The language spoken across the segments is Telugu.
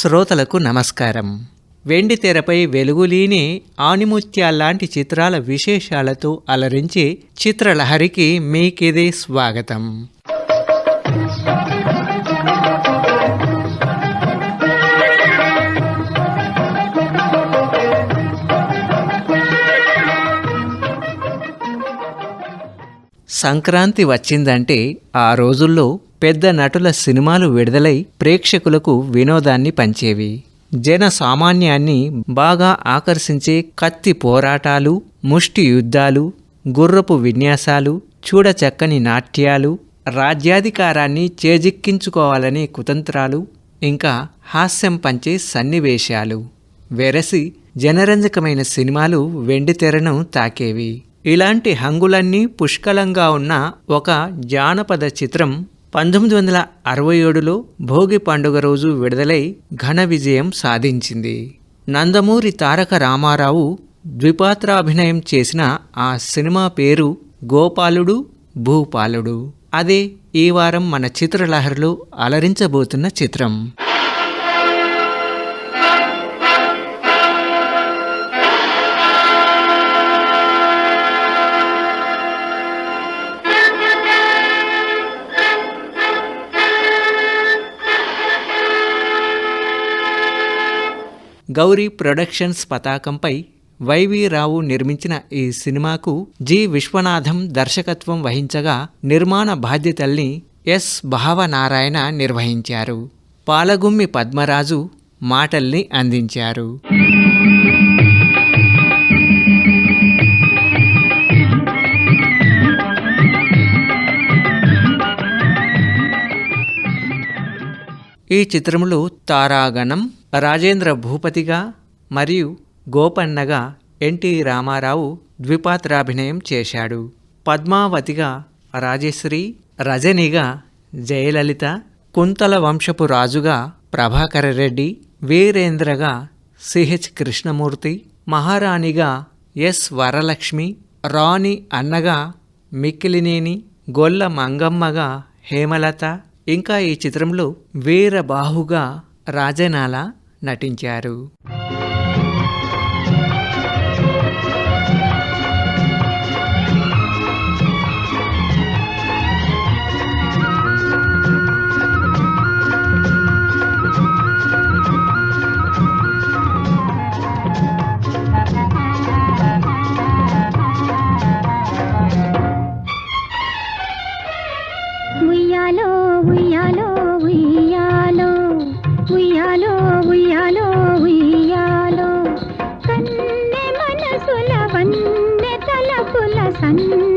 శ్రోతలకు నమస్కారం. వెండి తెరపై వెలుగులీని ఆణిముత్యాల్లాంటి చిత్రాల విశేషాలతో అలరించి చిత్రలహరికి మీకిది స్వాగతం. సంక్రాంతి వచ్చిందంటే ఆ రోజుల్లో పెద్ద నటుల సినిమాలు విడుదలై ప్రేక్షకులకు వినోదాన్ని పంచేవి. జన సామాన్యాన్ని బాగా ఆకర్షించే కత్తి పోరాటాలు ముష్టి యుద్ధాలు గుర్రపు విన్యాసాలు చూడచక్కని నాట్యాలు రాజ్యాధికారాన్ని చేజిక్కించుకోవాలనే కుతంత్రాలు ఇంకా హాస్యం పంచే సన్నివేశాలు. వెరసి జనరంజకమైన సినిమాలు వెండితెరను తాకేవి. ఇలాంటి హంగులన్నీ పుష్కలంగా ఉన్న ఒక జానపద చిత్రం పంతొమ్మిది వందల అరవై ఏడులో భోగి పండుగ రోజు విడుదలై ఘన విజయం సాధించింది. నందమూరి తారక రామారావు ద్విపాత్రాభినయం చేసిన ఆ సినిమా పేరు గోపాలుడు భూపాలుడు. అదే ఈ వారం మన చిత్రలహరిలో అలరించబోతున్న చిత్రం. గౌరీ ప్రొడక్షన్స్ పతాకంపై వైవి రావు నిర్మించిన ఈ సినిమాకు జి విశ్వనాథం దర్శకత్వం వహించగా నిర్మాణ బాధ్యతల్ని ఎస్ భావనారాయణ నిర్వహించారు. పాలగుమ్మి పద్మరాజు మాటల్ని అందించారు. ఈ చిత్రంలో తారాగణం రాజేంద్ర భూపతిగా మరియు గోపన్నగా ఎన్టీ రామారావు ద్విపాత్రాభినయం చేశాడు. పద్మావతిగా రాజశ్రీ రజనిగా జయలలిత కుంతల వంశపు రాజుగా ప్రభాకర రెడ్డి వీరేంద్రగా సిహెచ్ కృష్ణమూర్తి మహారాణిగా ఎస్. వరలక్ష్మి రాణి అన్నగా మిక్కిలినేని గొల్ల మంగమ్మగా హేమలత ఇంకా ఈ చిత్రంలో వీరబాహుగా రాజనాల నటించారు 嗯。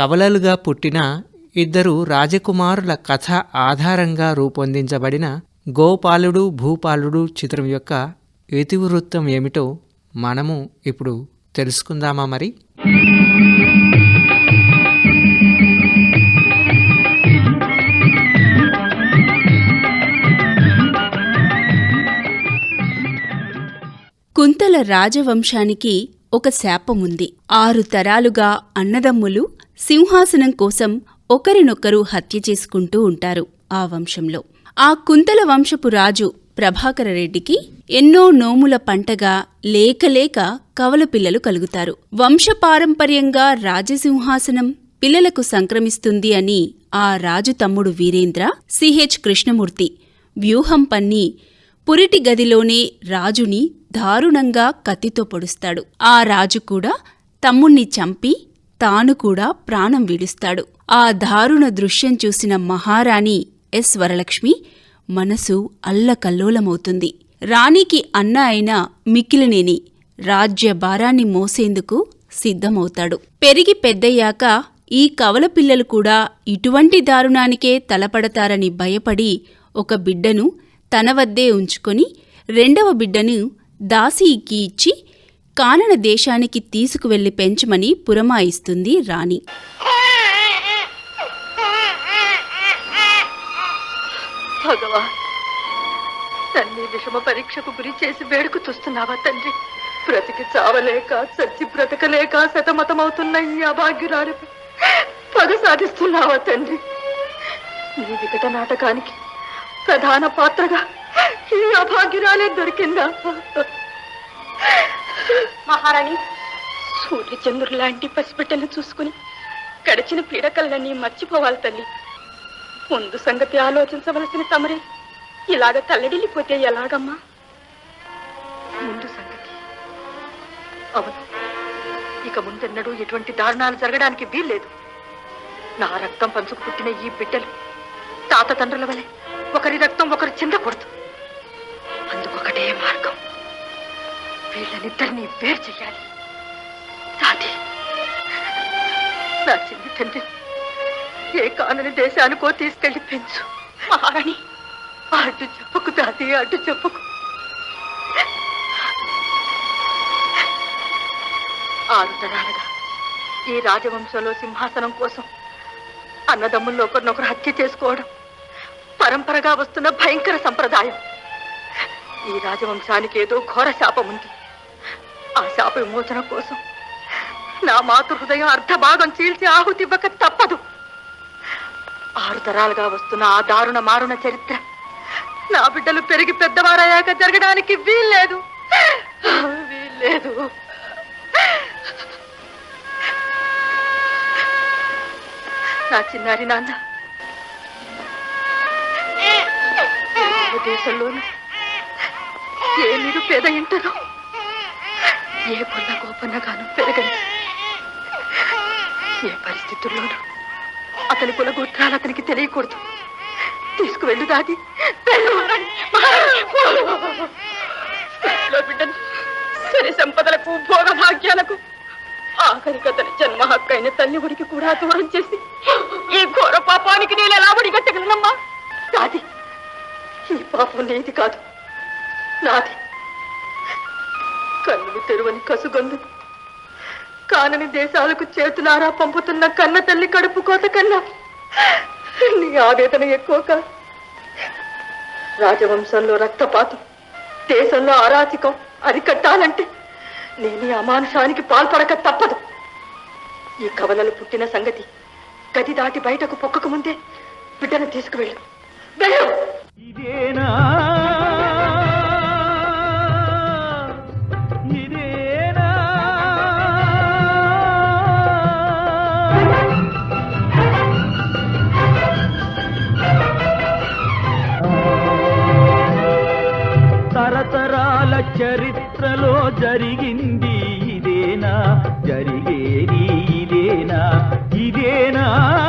కవలలుగా పుట్టిన ఇద్దరు రాజకుమారుల కథ ఆధారంగా రూపొందించబడిన గోపాలుడు భూపాలుడు చిత్రం యొక్క ఇతివృత్తం ఏమిటో మనము ఇప్పుడు తెలుసుకుందామా మరి? కుంతల రాజవంశానికి ఒక శాపముంది. ఆరు తరాలుగా అన్నదమ్ములు సింహాసనం కోసం ఒకరినొకరు హత్య చేసుకుంటూ ఉంటారు ఆ వంశంలో. ఆ కుంతల వంశపు రాజు ప్రభాకరరెడ్డికి ఎన్నో నోముల పంటగా లేకలేక కవల పిల్లలు కలుగుతారు. వంశపారంపర్యంగా రాజసింహాసనం పిల్లలకు సంక్రమిస్తుంది అని ఆ రాజు తమ్ముడు వీరేంద్ర సిహెచ్ కృష్ణమూర్తి వ్యూహం పన్ని పురిటి గదిలోనే రాజుని దారుణంగా కత్తితో పొడుస్తాడు. ఆ రాజు కూడా తమ్ముణ్ణి చంపి తాను కూడా ప్రాణం విడుస్తాడు. ఆ దారుణ దృశ్యం చూసిన మహారాణి ఎస్ వరలక్ష్మి మనసు అల్లకల్లోలమవుతుంది. రాణికి అన్న అయిన మిక్కిలినేని రాజ్య భారాన్ని మోసేందుకు సిద్ధమవుతాడు. పెరిగి పెద్దయ్యాక ఈ కవల పిల్లలు కూడా ఇటువంటి దారుణానికే తలపడతారని భయపడి ఒక బిడ్డను తన వద్దే ఉంచుకొని రెండవ బిడ్డను దాసీకి ఇచ్చి కానన దేశానికి తీసుకువెళ్ళి పెంచమని పురమాయిస్తుంది రాణి. భగవా విషమ పరీక్షకు గురి చేసి వేడుకు చూస్తున్నావా తండ్రి? బ్రతికి చావలేక చచ్చి బ్రతకలేక శతమతమవుతున్న ఈ అభాగ్యురాలు పగ సాధిస్తున్నావా తండ్రి? నీ వికట నాటకానికి ప్రధాన పాత్రగా ఈ అభాగ్యురాలే దొరికిందా? మహారాణి సూర్యచంద్రుడు లాంటి పసిబిడ్డలను చూసుకుని గడిచిన పీడకలన్నీ మర్చిపోవాలి తల్లి. ముందు సంగతి ఆలోచించవలసిన తమరే. ఇలాగ తల్లడిల్లిపోతే ఎలాగమ్మా? ముందు సంగతి. అవును. ఇక ముందెన్నడూ ఎటువంటి దారుణాలు జరగడానికి వీల్లేదు. నా రక్తం పంచుకు పుట్టిన ఈ బిడ్డలు తాత తండ్రుల వలె ఒకరి రక్తం ఒకరు చిందకూడదు. అందుకొకటే మార్గం. వీళ్ళనిద్దరినీ వేరు చెయ్యాలి దాది నా చిన్న తండ్రి ఏ కానని దేశానికో తీసుకెళ్ళి పెంచు. మహారాణి అటు చెప్పకు దాది అటు చెప్పకు. ఆరు తరాలుగా ఈ రాజవంశంలో సింహాసనం కోసం అన్నదమ్ముల్లో ఒకరినొకరు హత్య చేసుకోవడం పరంపరగా వస్తున్న భయంకర సంప్రదాయం. ఈ రాజవంశానికి ఏదో ఘోర శాపం ఉంది ఆ శాప విమోచన కోసం నా మాతృ హృదయం అర్ధభాగం చీల్చి ఆహుతి ఇవ్వక తప్పదు. ఆరు తరాలుగా వస్తున్న ఆ దారుణ మారుణ చరిత్ర నా బిడ్డలు పెరిగి పెద్దవారయ్యాక జరగడానికి వీల్లేదు. వీల్లేదు. నా చిన్నారి నాన్న దేశంలోనూ ఏ నిరుపేద ఇంటనో ఏ పొన్న గోపన్నగాను పెరగని. ఏ పరిస్థితుల్లోనూ అతని కులగోత్రాలు అతనికి తెలియకూడదు. తీసుకువెళ్ళు దాది. బిడ్డను. సరి సంపదలకు భోగ భాగ్యాలకు ఆఖరికి అతని జన్మ హక్కైన తల్లి ఉడికి కూడా దూరం చేసి ఈ ఘోర పాపానికి నేను ఎలా ఉడిగట్టగలనమ్మా దాది ఈ పాపం నీది కాదు. నాది. కన్నులు తెరువని కసుగొందు. కానని దేశాలకు చేతులారా పంపుతున్న కన్న తల్లి కడుపు కోత కన్నా నీ ఆవేదన ఎక్కువ రాజవంశంలో రక్తపాతం దేశంలో అరాచకం అరికట్టాలంటే నేను అమానుషానికి పాల్పడక తప్పదు. ఈ కవలలు పుట్టిన సంగతి గది దాటి బయటకు పొక్కకు ముందే బిడ్డను తీసుకువెళ్ళు. ఇదేనా ఇదేనా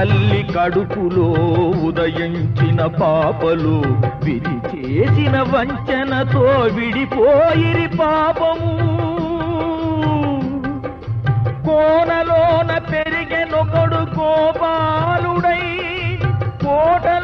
తల్లి కడుపులో ఉదయించిన పాపలు విధి చేసిన వంచనతో విడిపోయిరి పాపము. కోనలోన పెరిగెనొకడు గోపాలుడై కోట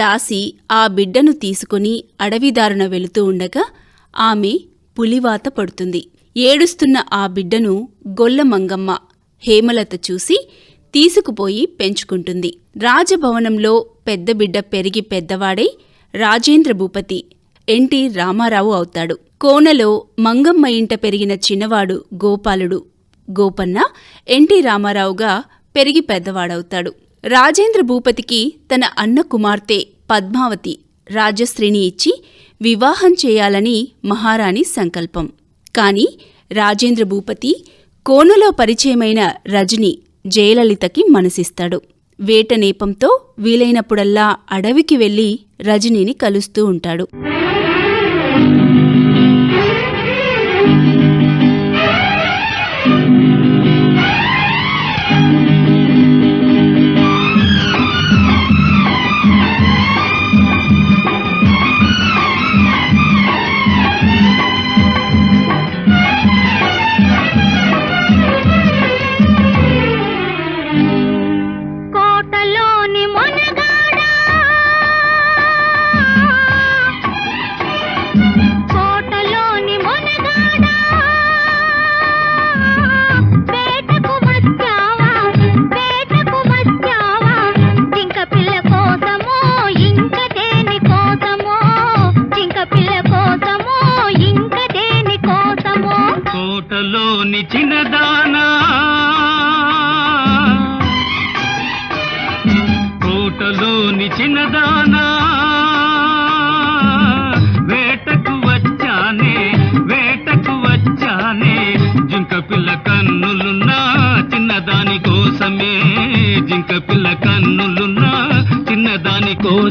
దాసి ఆ బిడ్డను తీసుకుని అడవిదారున వెళుతూ ఉండగా ఆమె పులివాత పడుతుంది. ఏడుస్తున్న ఆ బిడ్డను గొల్లమంగమ్మ హేమలత చూసి తీసుకుపోయి పెంచుకుంటుంది. రాజభవనంలో పెద్ద బిడ్డ పెరిగి పెద్దవాడై రాజేంద్ర భూపతి ఎన్టీ రామారావు అవుతాడు. కోనలో మంగమ్మ ఇంట పెరిగిన చిన్నవాడు గోపాలుడు గోపన్న ఎన్టీ రామారావుగా పెరిగి పెద్దవాడవుతాడు. రాజేంద్ర భూపతికి తన అన్న కుమార్తె పద్మావతి రాజశ్రీని ఇచ్చి వివాహం చేయాలని మహారాణి సంకల్పం. కాని రాజేంద్ర భూపతి కోనలో పరిచయమైన రజని జయలలితకి మనసిస్తాడు. వేట నేపంతో వీలైనప్పుడల్లా అడవికి వెళ్ళి రజనీని కలుస్తూ ఉంటాడు.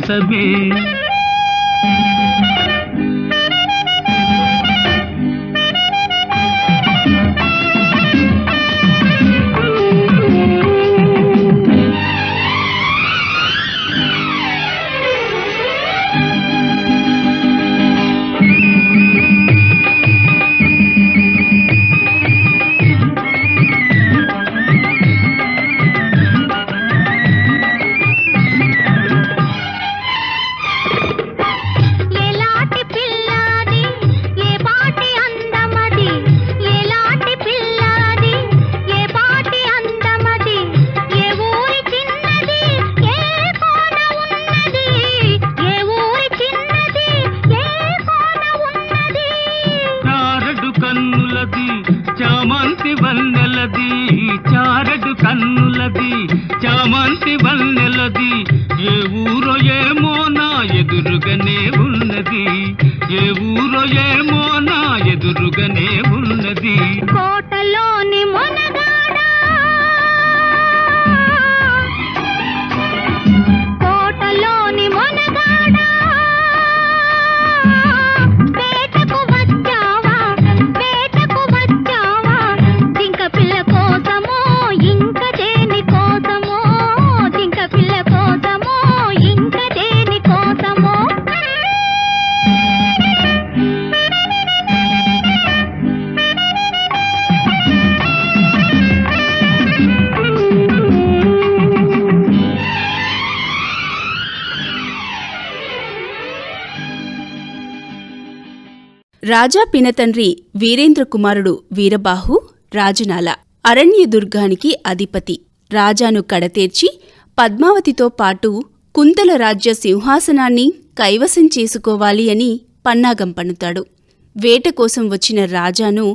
చిన్నదాని రాజా పినతండ్రి వీరేంద్ర కుమారుడు వీరబాహు రాజనాల. అరణ్యదుర్గానికి అధిపతి. రాజాను కడతేర్చి పద్మావతితో పాటు కుంతల రాజ్య సింహాసనాన్ని కైవసం చేసుకోవాలి అని పన్నాగం పన్నుతాడు. వేట కోసం వచ్చిన రాజాను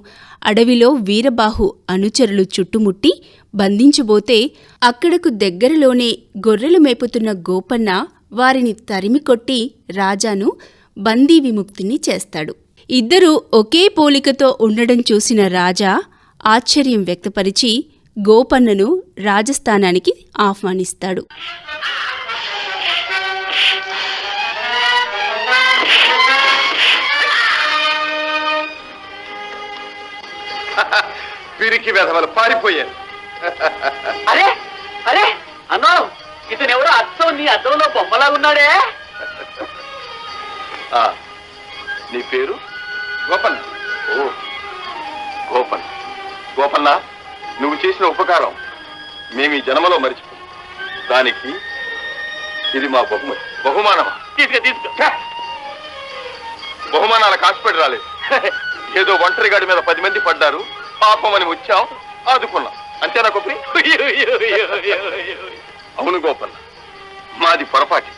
అడవిలో వీరబాహు అనుచరులు చుట్టుముట్టి బంధించబోతే అక్కడకు దగ్గరలోనే గొర్రెలు మేపుతున్న గోపన్న వారిని తరిమికొట్టి రాజాను బందీ విముక్తిని చేస్తాడు. ఇద్దరూ ఒకే పోలికతో ఉండడం చూసిన రాజా ఆశ్చర్యం వ్యక్తపరిచి గోపన్నను రాజస్థానానికి ఆహ్వానిస్తాడు. పిరికి వెధవలు పారిపోయారు. అరే అరే అన్నా ఇతను ఎవరో అద్దం నీ అద్దంలో బొమ్మలా ఉన్నాడే? ఆ, నీ పేరు? గోపన్. ఓ. గోపన్. గోపన్న నువ్వు చేసిన ఉపకారం మేము ఈ జన్మలో మరిచిపో. దానికి ఇది మా బహుమతి. బహుమానమా? తీసుకు తీసుకు ఛే! బహుమానాలకు ఆశపడి రాలేదు. ఏదో ఒంటరిగాడి మీద పది మంది పడ్డారు. పాపం అని వచ్చాం ఆదుకున్నాం. అంతేనా కొప్పి అవును గోపన్న మాది పొరపాటి.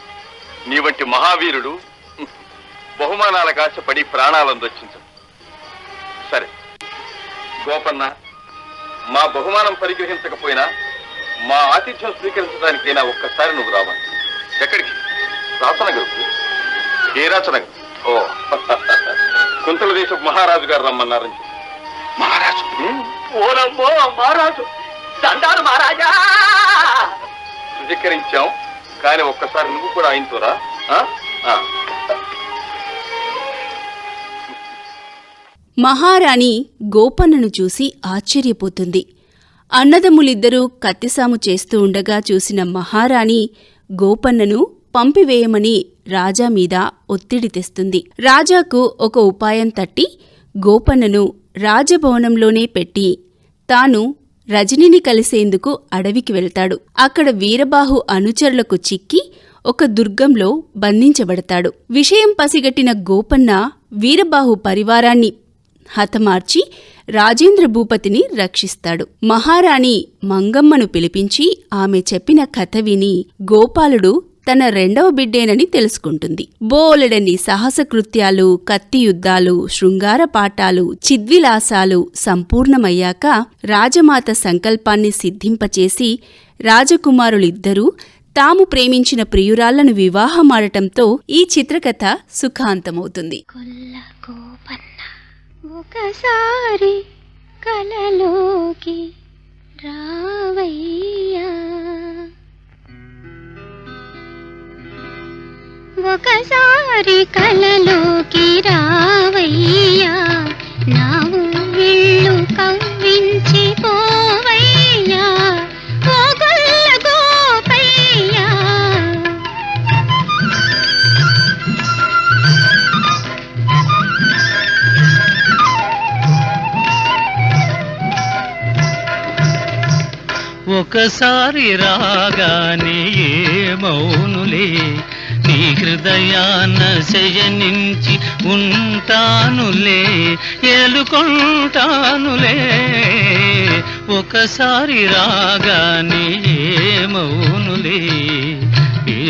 నీ వంటి మహావీరుడు బహుమానాలకు ఆశపడి ప్రాణాలను దొచ్చించడు సరే గోపన్న మా బహుమానం పరిగ్రహించకపోయినా మా ఆతిథ్యం స్వీకరించడానికైనా ఒక్కసారి నువ్వు రావాలి ఎక్కడికి? రాసనగర్కు? ఏ రాచనగర్ ఓ. కుంతల దేశపు మహారాజు గారు రమ్మన్నారని. మహారాజు? ఓరమ్మో మహారాజు. దండాలు మహారాజా. స్వీకరించాం కానీ ఒక్కసారి నువ్వు కూడా ఆయనతో మహారాణి గోపన్నను చూసి ఆశ్చర్యపోతుంది. అన్నదమ్ములిద్దరూ కత్తిసాము చేస్తూ ఉండగా చూసిన మహారాణి గోపన్నను పంపివేయమని రాజా మీద ఒత్తిడి తెస్తుంది. రాజాకు ఒక ఉపాయం తట్టి గోపన్నను రాజభవనంలోనే పెట్టి తాను రజనిని కలిసేందుకు అడవికి వెళ్తాడు. అక్కడ వీరబాహు అనుచరులకు చిక్కి ఒక దుర్గంలో బంధించబడతాడు. విషయం పసిగట్టిన గోపన్న వీరబాహు పరివారాన్ని హతమార్చి రాజేంద్ర భూపతిని రక్షిస్తాడు. మహారాణి మంగమ్మను పిలిపించి ఆమె చెప్పిన కథ విని గోపాలుడు తన రెండవ బిడ్డేనని తెలుసుకుంటుంది. బోలెడని సాహసకృత్యాలు కత్తి యుద్ధాలు శృంగార పాఠాలు చిద్విలాసాలు సంపూర్ణమయ్యాక రాజమాత సంకల్పాన్ని సిద్ధింపచేసి రాజకుమారులిద్దరూ తాము ప్రేమించిన ప్రియురాళ్ళను వివాహమాడటంతో ఈ చిత్రకథ సుఖాంతమవుతుంది. కొల్ల ఒకసారి కలలోకి రావయ్యా. ఒకసారి కలలోకి రావయ్యా. నా ఊళ్ళు కవ్వించి పోవయ్యా. ఒక ఒకసారి రాగానే మౌనులే నీ హృదయాన శయనించి ఉంటానులే ఏలుకుంటానులే. ఒకసారి రాగానే మౌనులే ఏ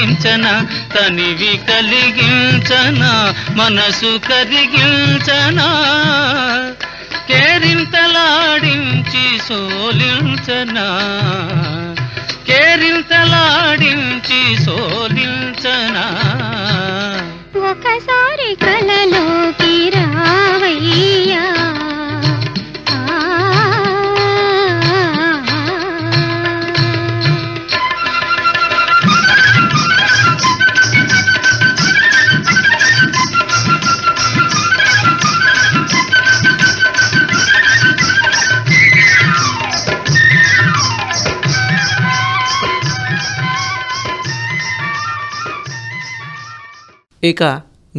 ఒలికించన తనివి కలిగించన మనసు కరిగించన? కేరింతలాడించి సోలించనా? కేరింతలాడించి సోలించనా? ఒకసారి కలలోకి రావయ్యా. ఇక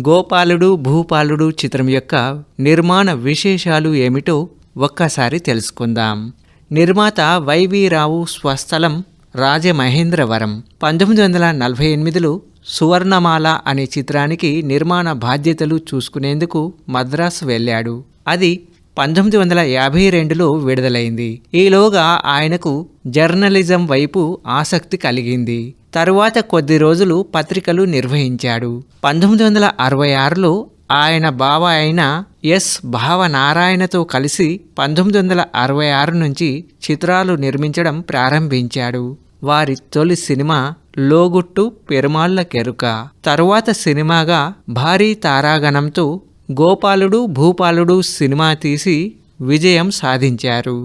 గోపాలుడు భూపాలుడు చిత్రం యొక్క నిర్మాణ విశేషాలు ఏమిటో ఒక్కసారి తెలుసుకుందాం. నిర్మాత వైవి రావు స్వస్థలం రాజమహేంద్రవరం. పంతొమ్మిది వందల నలభై ఎనిమిదిలో సువర్ణమాల అనే చిత్రానికి నిర్మాణ బాధ్యతలు చూసుకునేందుకు మద్రాసు వెళ్ళాడు. అది పంతొమ్మిది వందల యాభై రెండులో విడుదలైంది. ఈలోగా ఆయనకు జర్నలిజం వైపు ఆసక్తి కలిగింది. తరువాత కొద్ది రోజులు పత్రికలు నిర్వహించాడు. పంతొమ్మిది వందల అరవై ఆరులో ఆయన బావ అయిన ఎస్. భావనారాయణతో కలిసి పంతొమ్మిది వందల అరవై ఆరు నుంచి చిత్రాలు నిర్మించడం ప్రారంభించాడు. వారి తొలి సినిమా లోగుట్టు పెరుమాళ్ళ కెరుక. తరువాత సినిమాగా భారీ తారాగణంతో గోపాలుడు భూపాలుడు సినిమా తీసి విజయం సాధించారు.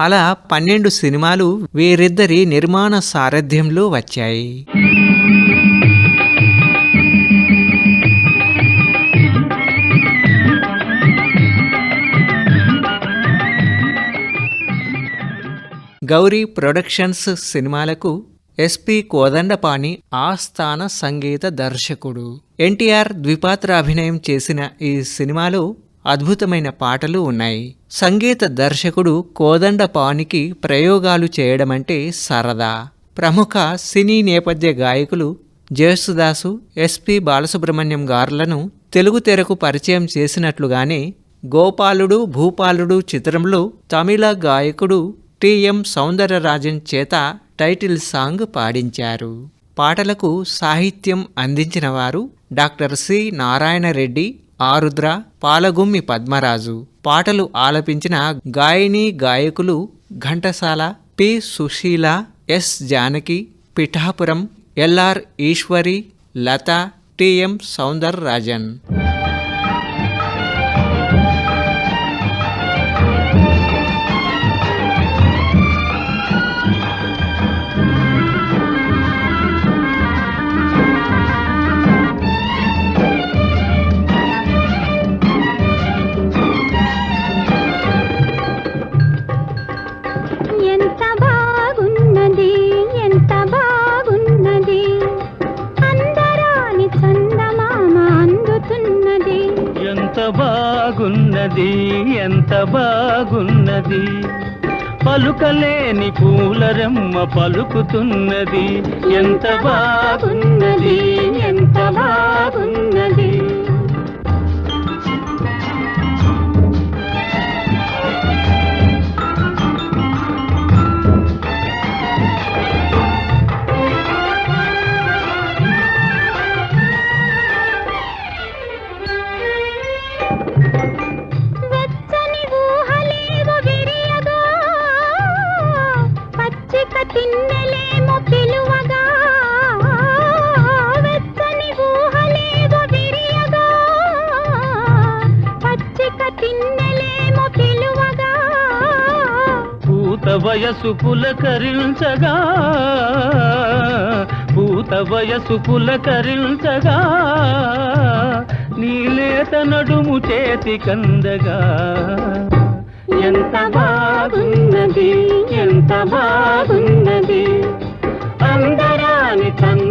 అలా పన్నెండు సినిమాలు వీరిద్దరి నిర్మాణ సారథ్యంలో వచ్చాయి. గౌరీ ప్రొడక్షన్స్ సినిమాలకు ఎస్పి కోదండపాణి ఆస్థాన సంగీత దర్శకుడు. ఎన్టీఆర్ ద్విపాత్ర అభినయం చేసిన ఈ సినిమాలో అద్భుతమైన పాటలు ఉన్నాయి. సంగీత దర్శకుడు కోదండపానికి ప్రయోగాలు చేయడమంటే సరదా. ప్రముఖ సినీ నేపథ్య గాయకులు జేసుదాసు ఎస్పి బాలసుబ్రహ్మణ్యం గారులను తెలుగు తెరకు పరిచయం చేసినట్లుగానే గోపాలుడు భూపాలుడు చిత్రంలో తమిళ గాయకుడు టిఎం సౌందరరాజన్ చేత టైటిల్ సాంగ్ పాడించారు. పాటలకు సాహిత్యం అందించిన వారు డాక్టర్ సి. నారాయణరెడ్డి ఆరుద్ర పాలగుమ్మి పద్మరాజు పాటలు ఆలపించిన గాయని గాయకులు Ghantasala P Susheela S Janaki Pithapuram LR Eswari Latha TM Soundar Rajan బాగున్నది ఎంత బాగున్నది? పలుకలేని పూలరెమ్మ పలుకుతున్నది. ఎంత బాగున్నది ఎంత బాగున్నది? పూత వయసు పులకరించగా పూత వయసు పులకరించగా నీలేత నడుము చేతి కందగా. ఎంత బాగున్నది ఎంత బాగున్నది అందరాని చందమామ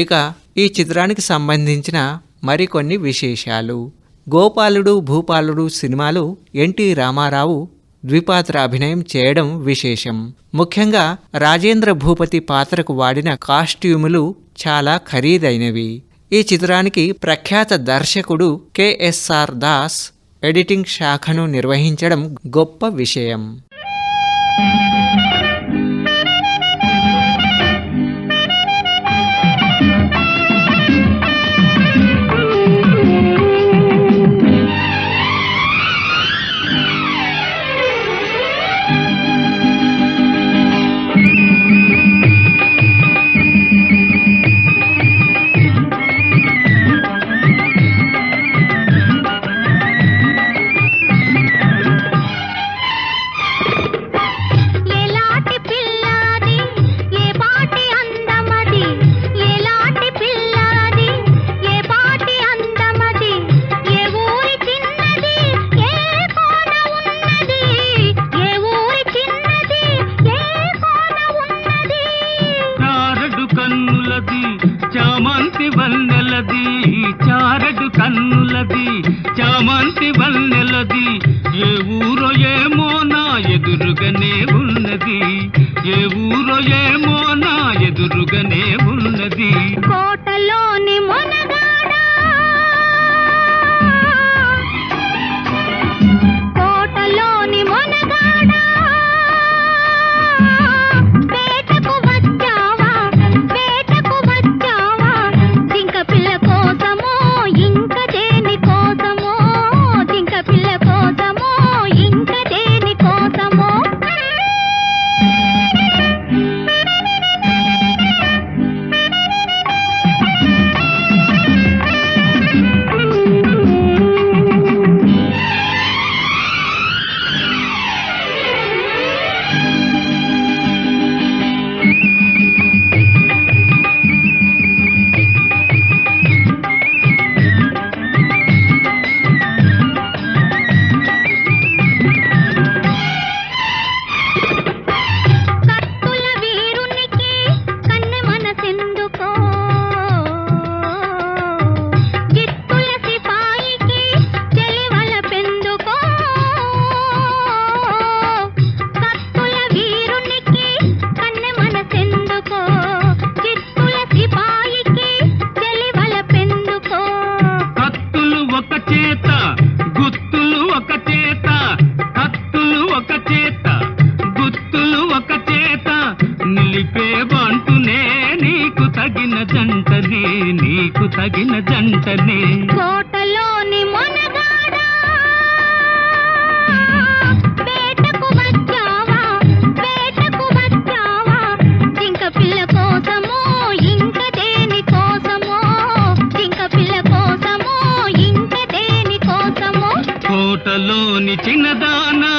ఇక ఈ చిత్రానికి సంబంధించిన మరికొన్ని విశేషాలు. గోపాలుడు భూపాలుడు సినిమాలు ఎన్టీ రామారావు ద్విపాత్రాభినయం చేయడం విశేషం. ముఖ్యంగా రాజేంద్ర భూపతి పాత్రకు వాడిన కాస్ట్యూములు చాలా ఖరీదైనవి. ఈ చిత్రానికి ప్రఖ్యాత దర్శకుడు కెఎస్ఆర్ దాస్ ఎడిటింగ్ శాఖను నిర్వహించడం గొప్ప విషయం. కన్నులది చామంతి వన్నెలది ఏ ఊరో ఏమో నా ఎదురుగానే ఉన్నది. ఏ ఊరో ఏమో నా ఎదురుగానే ఉన్నది. కోటలోని చిన్నదానా.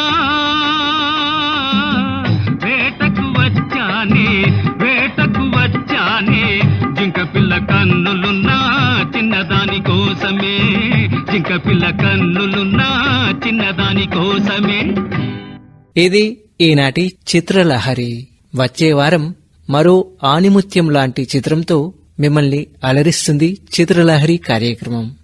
వేటకు వచ్చానే వేటకు వచ్చానే. జింక పిల్ల కన్నులున్నా చిన్నదాని కోసమే. జింక పిల్ల కన్నులున్నా చిన్నదాని కోసమే. ఇది ఈనాటి చిత్రలహరి. వచ్చే వారం మరో ఆణిముత్యం లాంటి చిత్రంతో మిమ్మల్ని అలరిస్తుంది చిత్రలహరి కార్యక్రమం.